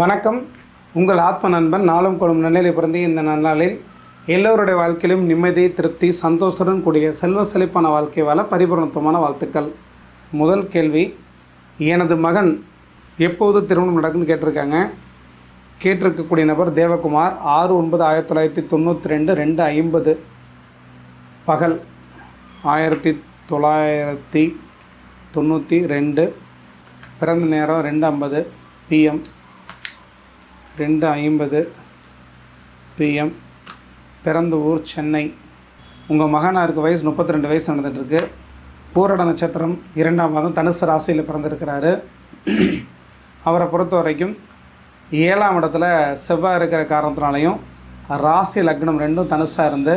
வணக்கம். உங்கள் ஆத்ம நண்பன் நாளும் கொள்ளும் நன்னிலை பிறந்த இந்த நன்னாளில் எல்லோருடைய வாழ்க்கையிலும் நிம்மதி திருப்தி சந்தோஷத்துடன் கூடிய செல்வ செழிப்பான வாழ்க்கை வாழ பரிபூர்ணத்துவமான வாழ்த்துக்கள். முதல் கேள்வி எனது மகன் எப்போது திருமணம் நடக்குன்னு கேட்டிருக்காங்க? கேட்டிருக்கக்கூடிய நபர் தேவகுமார் ஆறு ஒன்பது ஆயிரத்தி தொள்ளாயிரத்தி தொண்ணூற்றி ரெண்டு ரெண்டு ஐம்பது. பகல் ஆயிரத்தி தொள்ளாயிரத்தி தொண்ணூற்றி ரெண்டு. பிறந்த நேரம் ரெண்டு ஐம்பது பிஎம் ரெண்டு ஐம்பது பிஎம் பிறந்த ஊர் சென்னை. உங்கள் மகனாருக்கு வயசு முப்பத்தி ரெண்டு வயசு நடந்துகிட்ருக்கு பூரட நட்சத்திரம் இரண்டாம் மாதம் தனுசு ராசியில் பிறந்திருக்கிறாரு. அவரை பொறுத்த வரைக்கும் ஏழாம் இடத்துல செவ்வாய் இருக்கிற காரணத்தினாலையும் ராசி லக்னம் ரெண்டும் தனுசாக இருந்து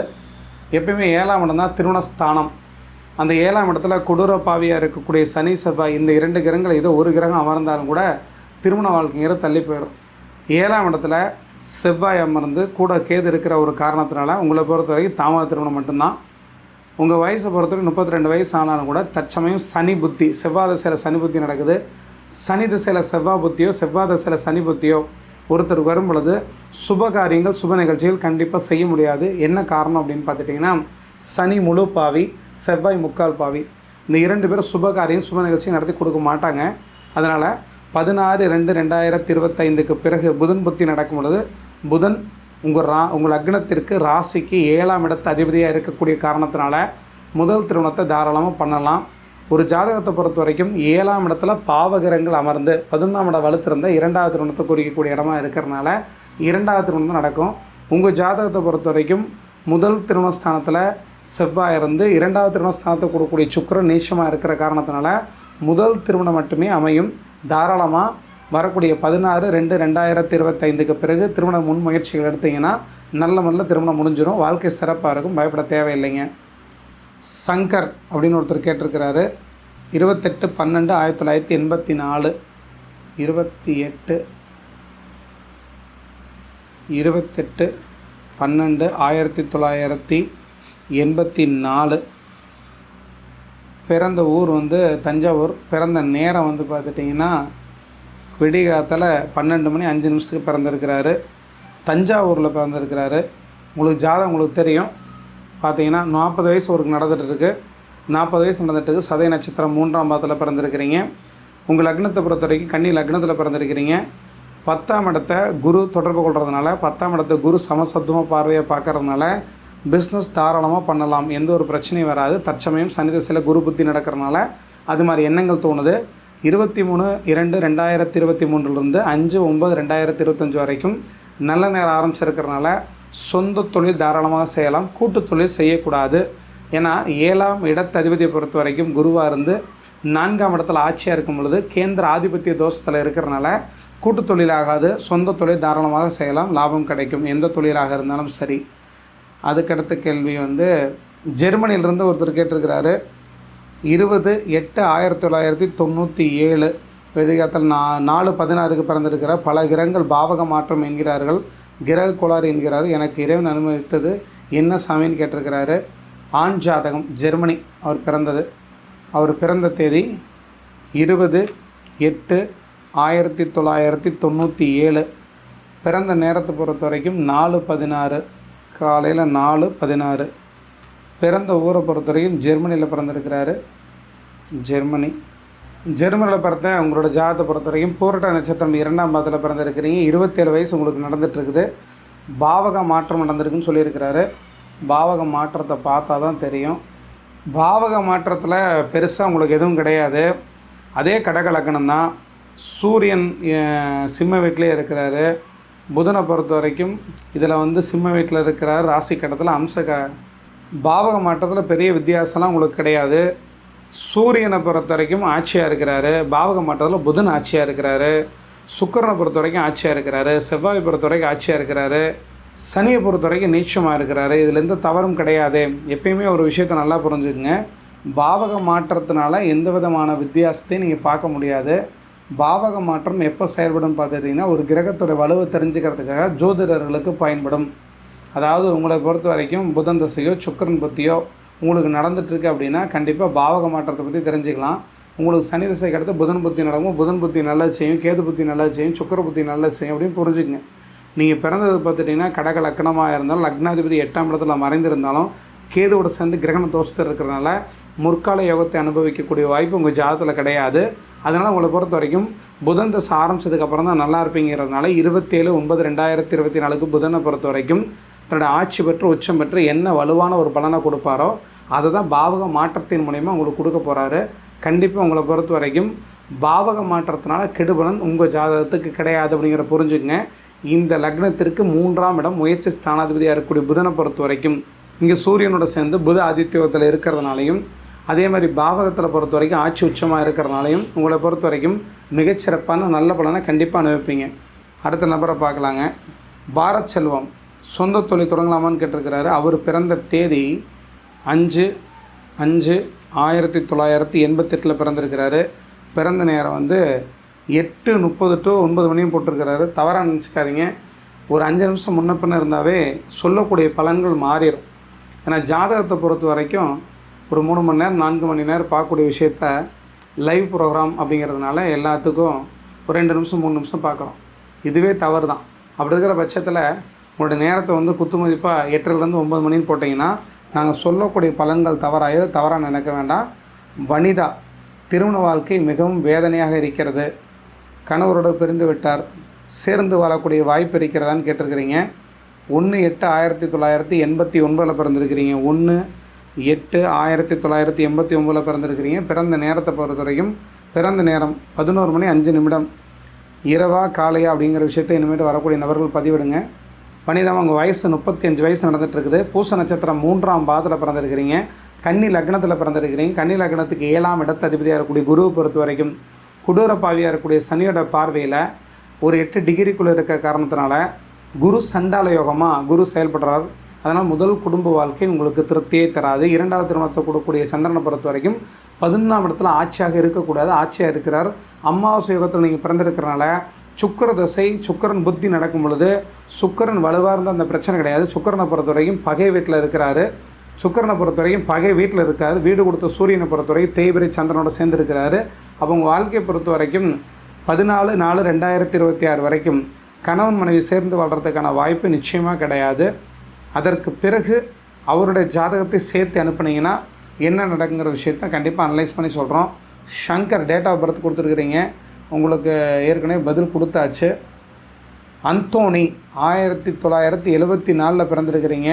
எப்பயுமே ஏழாம் இடம் தான் திருவணஸ்தானம் அந்த ஏழாம் இடத்துல கொடூர பாவியாக இருக்கக்கூடிய சனி செவ்வாய் இந்த இரண்டு கிரகங்கள் ஏதோ ஒரு கிரகம் அமர்ந்தாலும் கூட திருமண வாழ்க்கைங்கிற தள்ளி போயிடும். ஏழாம் இடத்துல செவ்வாய் அமர்ந்து கூட கேது இருக்கிற ஒரு காரணத்தினால உங்களை பொறுத்த வரைக்கும் தாமத திருமணம் மட்டும்தான். உங்கள் வயசை பொறுத்தவரைக்கும் முப்பத்தி ரெண்டு வயசு ஆனாலும் கூட தற்சமயம் சனி புத்தி செவ்வாய் திசையில் சனி புத்தி நடக்குது. சனி திசையில் செவ்வாய் புத்தியோ செவ்வாய் திசையில் சனி புத்தியோ ஒருத்தர் வரும் பொழுது சுப காரியங்கள் சுப நிகழ்ச்சிகள் கண்டிப்பாக செய்ய முடியாது. என்ன காரணம் அப்படின்னு பார்த்துட்டிங்கன்னா சனி முழு பாவி செவ்வாய் முக்கால் பாவி. இந்த இரண்டு பேரும் சுப காரியம் சுப நிகழ்ச்சியும் நடத்தி கொடுக்க மாட்டாங்க. அதனால் பதினாறு ரெண்டு ரெண்டாயிரத்தி இருபத்தைந்துக்கு பிறகு புதன் புத்தி நடக்கும் பொழுது புதன் உங்கள் ரா உங்கள் லக்னத்திற்கு ராசிக்கு ஏழாம் இடத்து அதிபதியாக இருக்கக்கூடிய காரணத்தினால முதல் திருமணத்தை தாராளமாக பண்ணலாம். ஒரு ஜாதகத்தை பொறுத்த வரைக்கும் ஏழாம் இடத்துல பாவகிரங்கள் அமர்ந்து பதினொன்றாம் இடம் வலுத்திருந்த இரண்டாவது திருமணத்தை குறிக்கக்கூடிய இடமா இருக்கிறனால இரண்டாவது திருமணம் நடக்கும். உங்கள் ஜாதகத்தை பொறுத்த வரைக்கும் முதல் திருமணஸ்தானத்தில் செவ்வாய் இருந்து இரண்டாவது திருமணஸ்தானத்தை கொடுக்கக்கூடிய சுக்கிரன் நீச்சமாக இருக்கிற காரணத்தினால முதல் திருமணம் மட்டுமே அமையும். தாராளமாக வரக்கூடிய பதினாறு ரெண்டு ரெண்டாயிரத்தி இருபத்தைந்துக்கு பிறகு திருமண முன்முயற்சிகள் எடுத்தீங்கன்னா நல்ல முறையில் திருமணம் முடிஞ்சிடும் வாழ்க்கை சிறப்பாக இருக்கும். பயப்பட தேவையில்லைங்க. சங்கர் அப்படின்னு ஒருத்தர் கேட்டிருக்கிறாரு. இருபத்தெட்டு பன்னெண்டு ஆயிரத்தி தொள்ளாயிரத்தி எண்பத்தி நாலு. இருபத்தி எட்டு இருபத்தெட்டு பன்னெண்டு ஆயிரத்தி தொள்ளாயிரத்தி எண்பத்தி நாலு. பிறந்த ஊர் வந்து தஞ்சாவூர். பிறந்த நேரம் வந்து பார்த்துட்டிங்கன்னா விடிகாலத்தில் பன்னெண்டு மணி அஞ்சு நிமிஷத்துக்கு பிறந்திருக்கிறாரு. தஞ்சாவூரில் பிறந்திருக்கிறாரு. உங்களுக்கு ஜாதகம் உங்களுக்கு தெரியும். பார்த்தீங்கன்னா நாற்பது வயசு ஒருக்கு நடந்துகிட்ருக்கு. நாற்பது வயசு நடந்துட்டு சதய நட்சத்திரம் மூன்றாம் பாதத்தில் பிறந்திருக்கிறீங்க. உங்கள் லக்னத்தை பொறுத்த வரைக்கும் கன்னி லக்னத்தில் பிறந்திருக்கிறீங்க. பத்தாம் இடத்தை குரு தொடர்பு கொள்கிறதுனால பத்தாம் இடத்தை குரு சமசத்துவமாக பார்வையாக பார்க்கறதுனால பிஸ்னஸ் தாராளமாக பண்ணலாம். எந்த ஒரு பிரச்சனையும் வராது. தற்சமயம் சனி திசையில் குரு புத்தி நடக்கிறனால அது மாதிரி எண்ணங்கள் தோணுது. இருபத்தி மூணு இரண்டு ரெண்டாயிரத்தி இருபத்தி மூன்றுலேருந்து அஞ்சு ஒம்பது ரெண்டாயிரத்தி இருபத்தஞ்சி வரைக்கும் நல்ல நேரம் ஆரம்பிச்சிருக்கிறனால சொந்த தொழில் தாராளமாக செய்யலாம். கூட்டு தொழில் செய்யக்கூடாது. ஏன்னா ஏழாம் இடத்ததிபதியை பொறுத்த வரைக்கும் குருவாக இருந்து நான்காம் இடத்துல ஆட்சியாக இருக்கும் பொழுது கேந்திர ஆதிபத்திய தோஷத்தில் இருக்கிறனால கூட்டு தொழிலாகாது. சொந்த தொழில் தாராளமாக செய்யலாம். லாபம் கிடைக்கும். எந்த தொழிலாக இருந்தாலும் சரி. அதுக்கடுத்த கேள்வி வந்து ஜெர்மனியிலிருந்து ஒருத்தர் கேட்டிருக்கிறாரு இருபது எட்டு ஆயிரத்தி தொள்ளாயிரத்தி தொண்ணூற்றி ஏழு வெளிகாலத்தில் நா நாலு பதினாறுக்கு பிறந்திருக்கிற பல கிரகங்கள் பாவக மாற்றம் என்கிறார்கள் கிரக கோளாறு என்கிறார் எனக்கு இறைவன் அனுமதித்தது என்ன சாமின்னு கேட்டிருக்கிறாரு. ஆண் ஜாதகம் ஜெர்மனி அவர் பிறந்தது. அவர் பிறந்த தேதி இருபது எட்டு ஆயிரத்தி தொள்ளாயிரத்தி தொண்ணூற்றி ஏழு. பிறந்த நேரத்தை பொறுத்த வரைக்கும் நாலு பதினாறு. காலையில் நாலு பதினாறு. பிறந்த ஊரை பொறுத்த வரைக்கும் ஜெர்மனியில் பிறந்திருக்கிறாரு. ஜெர்மனி. ஜெர்மனியில் பிறந்த உங்களோட ஜாதத்தை பொறுத்த வரைக்கும் பூரட்ட நட்சத்திரம் இரண்டாம் பாதத்தில் பிறந்திருக்கிறீங்க. இருபத்தேழு வயசு உங்களுக்கு நடந்துகிட்ருக்குது பாவக மாற்றம் நடந்திருக்குன்னு சொல்லியிருக்கிறாரு. பாவக மாற்றத்தை பார்த்தா தான் தெரியும். பாவக மாற்றத்தில் பெருசாக உங்களுக்கு எதுவும் கிடையாது. அதே கடக தான் சூரியன் சிம்ம வீட்டிலே இருக்கிறாரு. புதனை பொறுத்த வரைக்கும் இதில் வந்து சிம்ம வீட்டில் இருக்கிறார் ராசி கட்டத்தில் அம்ச க பாவக மாற்றத்தில் பெரிய வித்தியாசம்லாம் உங்களுக்கு கிடையாது. சூரியனை பொறுத்த வரைக்கும் ஆட்சியாக இருக்கிறாரு. பாவக மாற்றத்தில் புதன் ஆட்சியாக இருக்கிறாரு. சுக்கிரனை பொறுத்த வரைக்கும் ஆட்சியாக இருக்கிறாரு. செவ்வாய் பொறுத்த வரைக்கும் ஆட்சியாக இருக்கிறாரு. சனியை பொறுத்த வரைக்கும் நீச்சமாக இருக்கிறாரு. இதில் எந்த தவறும் கிடையாது. எப்பயுமே ஒரு விஷயத்தை நல்லா புரிஞ்சுக்குங்க. பாவக மாற்றத்தினால எந்த விதமான வித்தியாசத்தையும் நீங்கள் பார்க்க முடியாது. பாவக மாற்றம் எப்போ செயல்படும் பார்த்துட்டிங்கன்னா ஒரு கிரகத்தோட வலுவை தெரிஞ்சுக்கிறதுக்காக ஜோதிடர்களுக்கு பயன்படும். அதாவது உங்களை பொறுத்த வரைக்கும் புதன் தசையோ சுக்கரன் பற்றியோ உங்களுக்கு நடந்துட்டுருக்கு அப்படின்னா கண்டிப்பாக பாவக மாற்றத்தை பற்றி தெரிஞ்சுக்கலாம். உங்களுக்கு சனி திசைக்கு அடுத்து புதன் புத்தி நடக்கும். புதன் புத்தி நல்லா செய்யும் கேது புத்தி நல்லா செய்யும் சுக்கர புத்தி நல்லா செய்யும் அப்படின்னு புரிஞ்சுக்கங்க. நீங்கள் பிறந்தது பார்த்துட்டிங்கன்னா கடக லக்கணமாக இருந்தாலும் லக்னாதிபதி எட்டாம் இடத்துல மறைந்திருந்தாலும் கேதுவோட சேர்ந்து கிரகண தோஷத்தில் இருக்கிறனால முற்கால யோகத்தை அனுபவிக்கக்கூடிய வாய்ப்பு உங்கள் ஜாதத்தில் கிடையாது. அதனால் உங்களை பொறுத்த வரைக்கும் புதன் தசை ஆரம்பிச்சதுக்கப்புறம் தான் நல்லா இருப்பீங்கிறதுனால இருபத்தேழு ஒன்பது ரெண்டாயிரத்தி இருபத்தி நாலுக்கு புதனை பொறுத்த வரைக்கும் தன்னோட ஆட்சி பெற்று உச்சம் பெற்று என்ன வலுவான ஒரு பலனை கொடுப்பாரோ அதை தான் பாவக மாற்றத்தின் மூலயமா உங்களுக்கு கொடுக்க போகிறாரு கண்டிப்பாக உங்களை பொறுத்த வரைக்கும் பாவக மாற்றத்தினால கெடுபலன் உங்கள் ஜாதகத்துக்கு கிடையாது அப்படிங்கிற புரிஞ்சுக்கங்க. இந்த லக்னத்திற்கு மூன்றாம் இடம் முயற்சி ஸ்தானாதிபதியாக இருக்கக்கூடிய புதனை பொறுத்த வரைக்கும் இங்கே சூரியனோட சேர்ந்து புத ஆதித்யத்தில் இருக்கிறதுனாலையும் அதே மாதிரி பாவகத்தில் பொறுத்த வரைக்கும் ஆட்சி உச்சமாக இருக்கிறனாலையும் உங்களை பொறுத்த வரைக்கும் மிகச்சிறப்பான நல்ல பலனை கண்டிப்பாக அனுபவிப்பீங்க. அடுத்த நபரை பார்க்கலாங்க. பாரத் செல்வம் சொந்த தொழில் தொடங்கலாமான்னு கேட்டிருக்கிறாரு. அவர் பிறந்த தேதி அஞ்சு அஞ்சு ஆயிரத்தி தொள்ளாயிரத்தி எண்பத்தெட்டில் பிறந்திருக்கிறாரு. பிறந்த நேரம் வந்து எட்டு முப்பது டு ஒன்பது மணியும் போட்டிருக்கிறாரு. தவறாக நினச்சிக்காதீங்க. ஒரு அஞ்சு நிமிஷம் முன்ன பின்ன இருந்தாவே சொல்லக்கூடிய பலன்கள் மாறிடும். ஏன்னா ஜாதகத்தை பொறுத்த வரைக்கும் ஒரு மூணு மணி நேரம் நான்கு மணி நேரம் பார்க்கக்கூடிய விஷயத்த லைவ் ப்ரோக்ராம் அப்படிங்கிறதுனால எல்லாத்துக்கும் ஒரு ரெண்டு நிமிஷம் மூணு நிமிஷம் பார்க்குறோம். இதுவே தவறு தான் அப்படி இருக்கிற பட்சத்தில் உங்களோட நேரத்தை வந்து குத்துமதிப்பாக எட்டுலேருந்து ஒம்பது மணின்னு போட்டிங்கன்னா நாங்கள் சொல்லக்கூடிய பலன்கள் தவறாக தவறாக நினைக்க வேண்டாம். வனிதா திருமண வாழ்க்கை மிகவும் வேதனையாக இருக்கிறது. கணவரோடு பிரிந்து விட்டார். சேர்ந்து வாழக்கூடிய வாய்ப்பு இருக்கிறதான்னு கேட்டிருக்கிறீங்க. ஒன்று எட்டு ஆயிரத்தி தொள்ளாயிரத்தி எண்பத்தி ஒன்பதில் பிறந்திருக்கிறீங்க. ஒன்று எட்டு ஆயிரத்தி தொள்ளாயிரத்தி எண்பத்தி ஒம்பதில் பிறந்திருக்கிறீங்க. பிறந்த நேரத்தை பொறுத்த வரைக்கும் பிறந்த நேரம் பதினோரு மணி அஞ்சு நிமிடம். இரவா காலையா அப்படிங்கிற விஷயத்தை இனிமேட்டு வரக்கூடிய நபர்கள் பதிவிடுங்க. வனிதாம் உங்கள் வயசு முப்பத்தி அஞ்சு வயசு நடந்துகிட்ருக்குது பூச நட்சத்திரம் மூன்றாம் பாதத்தில் பிறந்திருக்கிறீங்க. கன்னி லக்னத்தில் பிறந்திருக்கிறீங்க. கன்னி லக்னத்துக்கு ஏழாம் இடத்த அதிபதியாக இருக்கக்கூடிய குருவை பொறுத்த வரைக்கும் கொடூர பாவியாக இருக்கக்கூடிய சனியோட பார்வையில் ஒரு எட்டு டிகிரிக்குள்ளே இருக்க காரணத்தினால குரு சண்டால யோகமாக குரு செயல்படுறார். அதனால் முதல் குடும்ப வாழ்க்கை உங்களுக்கு திருப்தியே தராது. இரண்டாவது திருமணத்தை கொடுக்கக்கூடிய சந்திரனை பொறுத்த வரைக்கும் பதினொன்றாம் இடத்துல ஆட்சியாக இருக்கக்கூடாது. ஆட்சியாக இருக்கிறார். அமாவாசை யோகத்தில் நீங்கள் பிறந்திருக்கிறனால சுக்கர தசை சுக்கரன் புத்தி நடக்கும் பொழுது சுக்கரன் வலுவாக இருந்தால் அந்த பிரச்சனை கிடையாது. சுக்கரனை பொறுத்த வரைக்கும் பகை வீட்டில் இருக்கிறாரு. சுக்கரனை பொறுத்த வரைக்கும் பகை வீட்டில் இருக்காது வீடு கொடுத்த சூரியனை பொறுத்த வரைக்கும் தேய்பிரை சந்திரனோட சேர்ந்து இருக்கிறாரு. வாழ்க்கையை பொறுத்த வரைக்கும் பதினாலு நாலு ரெண்டாயிரத்தி இருபத்தி ஆறு வரைக்கும் கணவன் மனைவி சேர்ந்து வாழ்கிறதுக்கான வாய்ப்பு நிச்சயமாக கிடையாது. அதற்கு பிறகு அவருடைய ஜாதகத்தை சேர்த்து அனுப்புனீங்கன்னா என்ன நடக்குங்கிற விஷயத்த கண்டிப்பாக அனலைஸ் பண்ணி சொல்கிறோம் ஷங்கர் டேட் ஆஃப் பர்த் கொடுத்துருக்குறீங்க. உங்களுக்கு ஏற்கனவே பதில் கொடுத்தாச்சு. அந்தோணி ஆயிரத்தி தொள்ளாயிரத்தி எழுபத்தி நாலில் பிறந்திருக்கிறீங்க.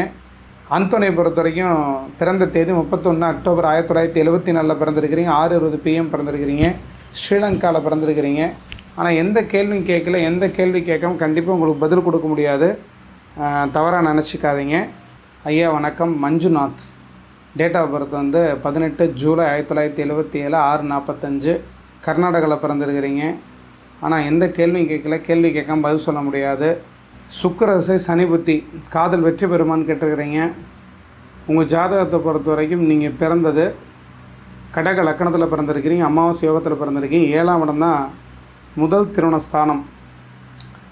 அந்தோனியை பொறுத்த வரைக்கும் பிறந்த தேதி முப்பத்தொன்று அக்டோபர் ஆயிரத்தி தொள்ளாயிரத்தி எழுபத்தி நாலில் பிறந்திருக்கிறீங்க. ஆறு இருபது பிஎம் பிறந்திருக்கிறீங்க. ஸ்ரீலங்காவில் பிறந்திருக்கிறீங்க. ஆனால் எந்த கேள்வியும் கேட்கல. எந்த கேள்வி கேட்காம கண்டிப்பாக உங்களுக்கு பதில் கொடுக்க முடியாது. தவறாக நினச்சிக்காதீங்க. ஐயா வணக்கம். மஞ்சுநாத். டேட் ஆஃப் பர்த் வந்து பதினெட்டு ஜூலை ஆயிரத்தி தொள்ளாயிரத்தி எழுபத்தி ஏழு ஆறு நாற்பத்தஞ்சு கர்நாடகாவில் பிறந்திருக்கிறீங்க. ஆனால் எந்த கேள்வியும் கேட்கல. கேள்வி கேட்காம பதில் சொல்ல முடியாது. சுக்கரசை சனி புத்தி காதல் வெற்றி பெறுமான்னு கேட்டிருக்கிறீங்க. உங்கள் ஜாதகத்தை பொறுத்த வரைக்கும் நீங்கள் பிறந்தது கடக லக்கணத்தில் பிறந்திருக்கிறீங்க. அமாவாசை யோகத்தில் பிறந்திருக்கீங்க. ஏழாம் இடம் தான் முதல் திருமண ஸ்தானம்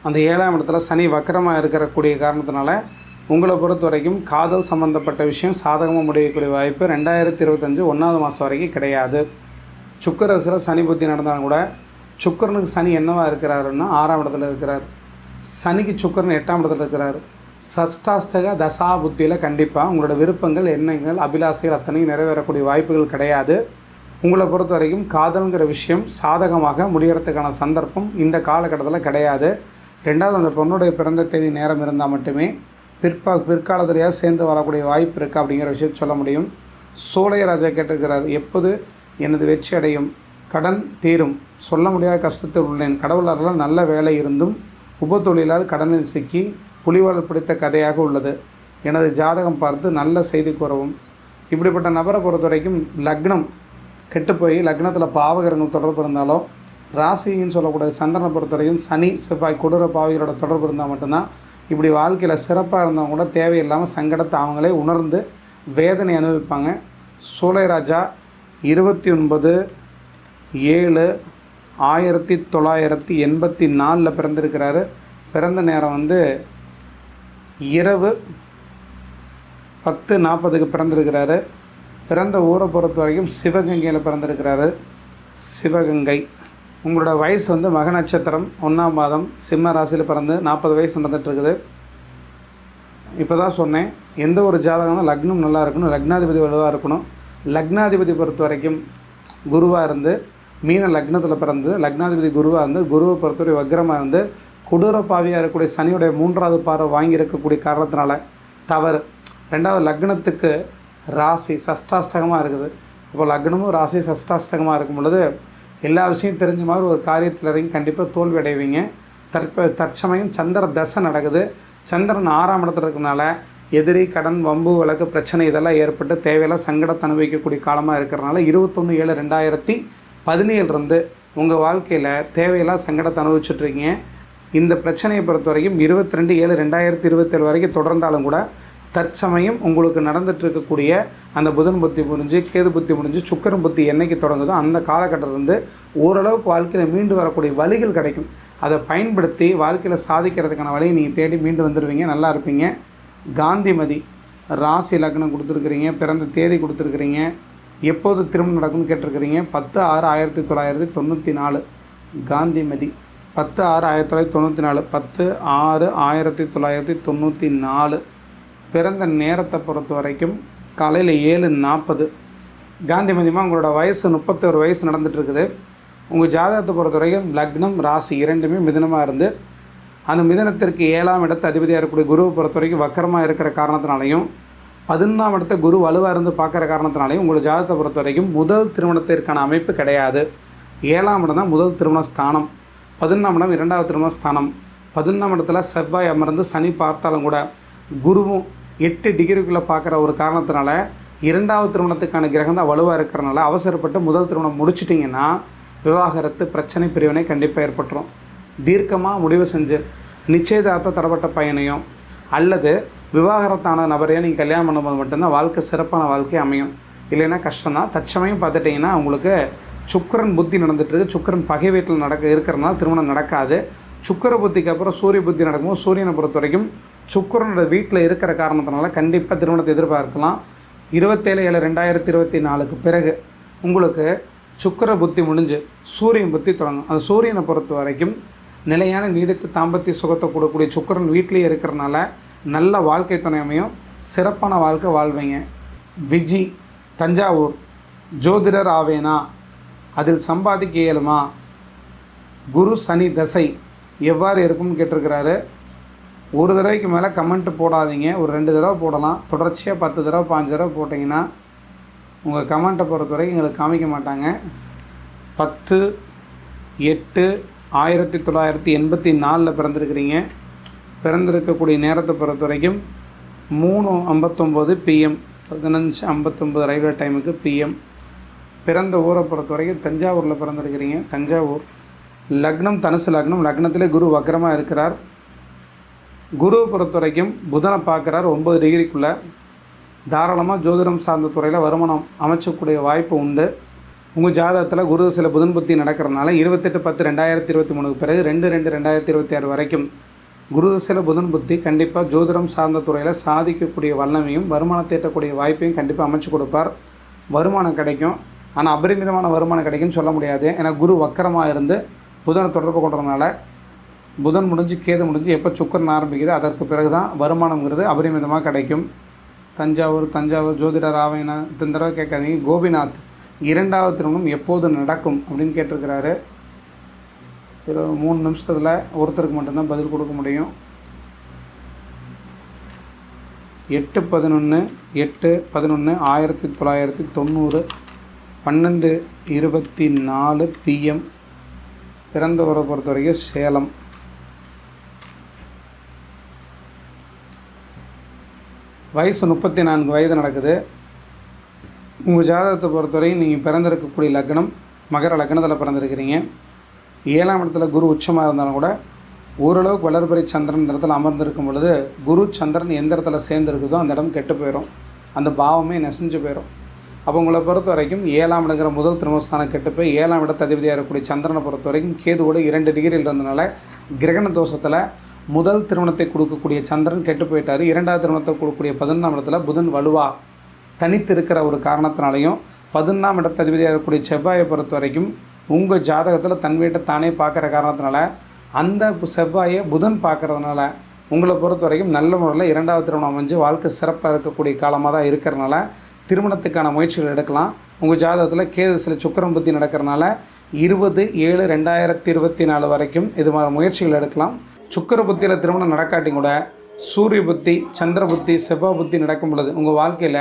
அந்த ஏழாம் இடத்துல சனி வக்கரமாக இருக்கக்கூடிய காரணத்தினால உங்களை பொறுத்த வரைக்கும் காதல் சம்மந்தப்பட்ட விஷயம் சாதகமாக முடியக்கூடிய வாய்ப்பு ரெண்டாயிரத்தி இருபத்தஞ்சு ஒன்றாவது மாதம் வரைக்கும் கிடையாது. சுக்கரசில் சனி புத்தி நடந்தாலும் கூட சுக்கரனுக்கு சனி என்னவாக இருக்கிறாருன்னா ஆறாம் இடத்துல இருக்கிறார். சனிக்கு சுக்கரன் எட்டாம் இடத்துல இருக்கிறார். சஷ்டாஸ்தக தசா புத்தியில் கண்டிப்பாக உங்களோட விருப்பங்கள் எண்ணங்கள் அபிலாசைகள் அத்தனையும் நிறைவேறக்கூடிய வாய்ப்புகள் கிடையாது. உங்களை பொறுத்த வரைக்கும் காதலுங்கிற விஷயம் சாதகமாக முடியறதுக்கான சந்தர்ப்பம் இந்த காலகட்டத்தில் கிடையாது. ரெண்டாவது அந்த பொண்ணுடைய பிறந்த தேதி நேரம் இருந்தால் மட்டுமே பிற்பா பிற்காலத்துலையாக சேர்ந்து வரக்கூடிய வாய்ப்பு இருக்குது அப்படிங்கிற விஷயத்தை சொல்ல முடியும். சோழையராஜா கேட்டிருக்கிறார் எப்போது எனது வெற்றி அடையும்? கடன் தீரும். சொல்ல முடியாத கஷ்டத்தில் உள்ளேன். கடவுளர்களால் நல்ல வேலை இருந்தும் உபத்தொழிலால் கடனில் சிக்கி புலிவால் பிடித்த கதையாக உள்ளது. எனது ஜாதகம் பார்த்து நல்ல செய்தி கூறவும். இப்படிப்பட்ட நபரை பொறுத்த வரைக்கும் லக்னம் கெட்டு போய் லக்னத்தில் பாவகரங்கள் தொடர்பு இருந்தாலோ ராசின்னு சொல்லக்கூடிய சந்திரனை பொறுத்தவரையும் சனி செவ்வாய் கொடூர பாவிகளோட தொடர்பு இருந்தால் மட்டும்தான். இப்படி வாழ்க்கையில் சிறப்பாக இருந்தவங்க கூட தேவையில்லாமல் சங்கடத்தை அவங்களே உணர்ந்து வேதனை அனுபவிப்பாங்க. சூளைராஜா இருபத்தி ஒன்பது ஏழு ஆயிரத்தி தொள்ளாயிரத்தி எண்பத்தி நாலில் பிறந்திருக்கிறாரு. பிறந்த நேரம் வந்து இரவு பத்து நாற்பதுக்கு பிறந்திருக்கிறாரு. பிறந்த ஊரை பொறுத்த வரைக்கும் சிவகங்கையில் பிறந்திருக்கிறாரு. சிவகங்கை. உங்களோட வயசு வந்து மக நட்சத்திரம் ஒன்றாம் மாதம் சிம்ம ராசியில் பிறந்து நாற்பது வயசு நடந்துகிட்ருக்குது இப்போ தான் சொன்னேன் எந்த ஒரு ஜாதகம் லக்னம் நல்லா இருக்கணும் லக்னாதிபதி வலுவாக இருக்கணும். லக்னாதிபதி பொறுத்த வரைக்கும் குருவாக இருந்து மீன லக்னத்தில் பிறந்து லக்னாதிபதி குருவாக இருந்து குருவை பொறுத்தவரை வக்ரமாக இருந்து கொடூர பாவியாக இருக்கக்கூடிய சனியுடைய மூன்றாவது பார்வை வாங்கியிருக்கக்கூடிய காரணத்தினால தவறு. ரெண்டாவது லக்னத்துக்கு ராசி சஷ்டாஷ்டகமாக இருக்குது. இப்போ லக்னமும் ராசி சஷ்டாஷ்டகமாக இருக்கும் பொழுது எல்லா விஷயம் தெரிஞ்ச மாதிரி ஒரு காரியத்தில் இறங்கி கண்டிப்பாக தோல்வி அடைவீங்க தற்ப தற்சமயம் சந்திர தசை நடக்குது. சந்திரன் ஆறாம் இடத்துல இருக்கனால எதிரி கடன் வம்பு வழக்கு பிரச்சனை இதெல்லாம் ஏற்பட்டு தேவையெல்லாம் சங்கடத்தை அனுபவிக்கக்கூடிய காலமாக இருக்கிறனால இருபத்தொன்று ஏழு ரெண்டாயிரத்தி பதினேழுலேருந்து உங்கள் வாழ்க்கையில் தேவையெல்லாம் சங்கடத்தை அனுபவிச்சுட்ருக்கீங்க இந்த பிரச்சனையை பொறுத்த வரைக்கும் இருபத்தி ரெண்டு ஏழு ரெண்டாயிரத்தி இருபத்தேழு வரைக்கும் தொடர்ந்தாலும் கூட தற்சமயம் உங்களுக்கு நடந்துட்டு இருக்கக்கூடிய அந்த புதன் புத்தி முடிஞ்சு கேது புத்தி முடிஞ்சு சுக்கரன் புத்தி என்னைக்கு தொடங்குதோ அந்த காலகட்டத்திலேருந்து ஓரளவுக்கு வாழ்க்கையில் மீண்டு வரக்கூடிய வழிகள் கிடைக்கும். அதை பயன்படுத்தி வாழ்க்கையில் சாதிக்கிறதுக்கான வழியை நீங்கள் தேடி மீண்டு வந்துடுவீங்க நல்லா இருப்பீங்க. காந்திமதி ராசி லக்னம் கொடுத்துருக்குறீங்க பிறந்த தேதி கொடுத்துருக்குறீங்க எப்போது திருமணம் நடக்கும்னு கேட்டிருக்கிறீங்க பத்து ஆறு ஆயிரத்தி தொள்ளாயிரத்தி தொண்ணூற்றி நாலு. காந்திமதி பத்து ஆறு ஆயிரத்தி தொள்ளாயிரத்தி தொண்ணூற்றி நாலு பத்து ஆறு ஆயிரத்தி தொள்ளாயிரத்தி தொண்ணூற்றி நாலு. பிறந்த நேரத்தை பொறுத்த வரைக்கும் காலையில் ஏழு நாற்பது காந்தி மதியமாக உங்களோட வயசு முப்பத்தொரு வயசு நடந்துகிட்ருக்குது உங்கள் ஜாதகத்தை பொறுத்த வரைக்கும் லக்னம் ராசி இரண்டுமே மிதனமாக இருந்து அந்த மிதனத்திற்கு ஏழாம் இடத்து அதிபதியாக இருக்கக்கூடிய குருவை பொறுத்த வரைக்கும் வக்கரமாக இருக்கிற காரணத்தினாலையும் பதினொன்றாம் இடத்த குரு வலுவாக இருந்து பார்க்குற காரணத்தினாலையும் உங்கள் ஜாதகத்தை பொறுத்த வரைக்கும் முதல் திருமணத்திற்கான அமைப்பு கிடையாது. ஏழாம் இடம் தான் முதல் திருமண ஸ்தானம். பதினொன்றாம் இடம் இரண்டாவது திருமண ஸ்தானம். பதினொன்றாம் இடத்துல செவ்வாய் அமர்ந்து சனி பார்த்தாலும் கூட குருவும் எட்டு டிகிரிக்குள்ளே பார்க்குற ஒரு காரணத்தினால இரண்டாவது திருமணத்துக்கான கிரகம் தான் வலுவாக இருக்கிறனால அவசரப்பட்டு முதல் திருமணம் முடிச்சிட்டிங்கன்னா விவாகரத்து பிரச்சனை பிரிவினை கண்டிப்பாக ஏற்பட்டுரும். தீர்க்கமாக முடிவு செஞ்சு நிச்சயதார்த்த தரப்பட்ட பையனையும் அல்லது விவாகரத்தான நபரையும் நீங்கள் கல்யாணம் பண்ணும்போது மட்டும்தான் வாழ்க்கை சிறப்பான வாழ்க்கை அமையும். இல்லைன்னா கஷ்டம்தான். தற்சமயம் பார்த்துட்டிங்கன்னா உங்களுக்கு சுக்கரன் புத்தி நடந்துட்டுருக்கு சுக்கரன் பகை வீட்டில் நடக்க இருக்கிறனால திருமணம் நடக்காது. சுக்கர புத்திக்கு அப்புறம் சூரிய புத்தி நடக்கும்போது சூரியனை பொறுத்த வரைக்கும் சுக்கரனோட வீட்டில் இருக்கிற காரணத்தினால கண்டிப்பாக திருமணத்தை எதிர்பார்க்கலாம். இருபத்தேழு ஏழு ரெண்டாயிரத்தி இருபத்தி நாலுக்கு பிறகு உங்களுக்கு சுக்கர புத்தி முடிஞ்சு சூரியன் புத்தி தொடங்கும். அந்த சூரியனை பொறுத்த வரைக்கும் நிலையான நீடித்த தாம்பத்திய சுகத்தை கொடுக்கக்கூடிய சுக்கரன் வீட்டிலேயே இருக்கிறனால நல்ல வாழ்க்கை துணை அமையும். சிறப்பான வாழ்க்கை வாழ்வீங்க. விஜி தஞ்சாவூர் ஜோதிடர் ஆவேனா அதில் சம்பாதிக்க இயலுமா? குரு சனி தசை எவ்வாறு இருக்கும்னு கேட்டிருக்கிறாரு. ஒரு தடவைக்கு மேலே கமெண்ட் போடாதீங்க. ஒரு ரெண்டு தடவை போடலாம். தொடர்ச்சியாக பத்து தடவை பாஞ்சு தடவை போட்டிங்கன்னா உங்கள் கமெண்ட்டை பொறுத்த வரைக்கும் எங்களுக்கு காமிக்க மாட்டாங்க. பத்து எட்டு ஆயிரத்தி தொள்ளாயிரத்தி எண்பத்தி நாலில் பிறந்திருக்கிறீங்க. பிறந்திருக்கக்கூடிய நேரத்தை பொறுத்த வரைக்கும் மூணு ஐம்பத்தொம்போது பிஎம் பதினஞ்சு ஐம்பத்தொம்போது ரயில்வே டைமுக்கு பிஎம் பிறந்த ஊரை பொறுத்த வரைக்கும் தஞ்சாவூரில் பிறந்திருக்கிறீங்க. தஞ்சாவூர். லக்னம் தனுசு லக்னம். லக்னத்திலே குரு வக்கரமாக இருக்கிறார். குருவை பொறுத்த வரைக்கும் புதனை பார்க்குறார். ஒன்பது டிகிரிக்குள்ளே தாராளமாக ஜோதிடம் சார்ந்த துறையில் வருமானம் அமைச்சக்கூடிய வாய்ப்பு உண்டு. உங்கள் ஜாதகத்தில் குரு சில புதன் புத்தி நடக்கிறனால இருபத்தெட்டு பத்து ரெண்டாயிரத்தி இருபத்தி மூணுக்கு பிறகு ரெண்டு ரெண்டு ரெண்டாயிரத்தி இருபத்தி ஆறு வரைக்கும் குரு சில புதன் புத்தி கண்டிப்பாக ஜோதிடம் சார்ந்த துறையில் சாதிக்கக்கூடிய வல்லமையும் வருமானத்தை ஈட்டக்கூடிய வாய்ப்பையும் கண்டிப்பாக அமைச்சு கொடுப்பார். வருமானம் கிடைக்கும். ஆனால் அபரிமிதமான வருமானம் கிடைக்கும்னு சொல்ல முடியாது. ஏன்னா குரு வக்கரமாக இருந்து புதனை தொடர்பு கொண்டதுனால புதன் முடிஞ்சு கேது முடிஞ்சு எப்போ சுக்கரன் ஆரம்பிக்குது அதற்கு பிறகு தான் வருமானங்கிறது அபரிமிதமாக கிடைக்கும். தஞ்சாவூர் தஞ்சாவூர் ஜோதிட ராவயணா இத்தனை தடவை கேட்காதீங்க. கோபிநாத் இரண்டாவது திருமணம் எப்போது நடக்கும் அப்படின்னு கேட்டிருக்கிறாரு. இருபது மூணு நிமிஷத்தில் ஒருத்தருக்கு மட்டும்தான் பதில் கொடுக்க முடியும். எட்டு பதினொன்று எட்டு பதினொன்று ஆயிரத்தி தொள்ளாயிரத்தி தொண்ணூறு பன்னெண்டு இருபத்தி நாலு பிஎம் பிறந்தவரை பொறுத்த வரைக்கும் சேலம். வயசு முப்பத்தி நான்கு வயது நடக்குது. உங்கள் ஜாதகத்தை பொறுத்தவரையும் நீங்கள் பிறந்திருக்கக்கூடிய லக்னம் மகர லக்னத்தில் பிறந்திருக்கிறீங்க. ஏழாம் இடத்துல குரு உச்சமாக இருந்தாலும் கூட ஓரளவுக்கு வளர்பறை சந்திரன் இந்த இடத்துல அமர்ந்திருக்கும் பொழுது குரு சந்திரன் எந்த இடத்துல சேர்ந்துருக்குதோ அந்த இடம் கெட்டு போயிடும் அந்த பாவமே நெசஞ்சு போயிடும் அப்போ உங்களை பொறுத்த வரைக்கும் ஏழாம் இடங்கிற முதல் திருமஸ்தானம் கெட்டு போய் ஏழாம் இடத்த அதிபதியாக இருக்கக்கூடிய சந்திரனை பொறுத்த வரைக்கும் கேதுவோட இரண்டு டிகிரியில் இருந்தனால கிரகண தோஷத்தில் முதல் திருமணத்தை கொடுக்கக்கூடிய சந்திரன் கெட்டு போயிட்டார் இரண்டாவது திருமணத்தை கொடுக்கக்கூடிய பதினொன்றாம் இடத்துல புதன் வலுவா தனித்து இருக்கிற ஒரு காரணத்தினாலையும் பதினொன்றாம் இடத்த அதிபதியாக இருக்கக்கூடிய செவ்வாயை பொறுத்த வரைக்கும் உங்கள் ஜாதகத்தில் தன் வீட்டை தானே பார்க்குற காரணத்தினால அந்த செவ்வாயை புதன் பார்க்கறதுனால உங்களை பொறுத்த வரைக்கும் நல்ல முறையில் இரண்டாவது திருமணம் அமைஞ்சு வாழ்க்கை சிறப்பாக இருக்கக்கூடிய காலமாக தான் இருக்கிறனால திருமணத்துக்கான முயற்சிகள் எடுக்கலாம். உங்கள் ஜாதகத்தில் கேது சில சுக்கரம் புத்தி நடக்கிறனால இருபது ஏழு ரெண்டாயிரத்தி இருபத்தி நாலு வரைக்கும் இது மாதிரி முயற்சிகள் எடுக்கலாம். சுக்கர புத்தியில் திருமணம் நடக்காட்டி கூட சூரிய புத்தி சந்திர புத்தி செவ்வாய் புத்தி நடக்கும் பொழுது உங்கள் வாழ்க்கையில்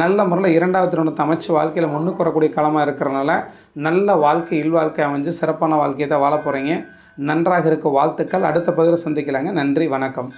நல்ல முறையில் இரண்டாவது திருமணத்தை அமைச்சு வாழ்க்கையில் முன்னுக்கு வரக்கூடிய காலமாக இருக்கிறனால நல்ல வாழ்க்கை இல்வாழ்க்கை அமைஞ்சு சிறப்பான வாழ்க்கையை தான் வாழ போகிறீங்க நன்றாக இருக்க வாழ்த்துக்கள். அடுத்த பதிவில் சந்திக்கலாங்க. நன்றி வணக்கம்.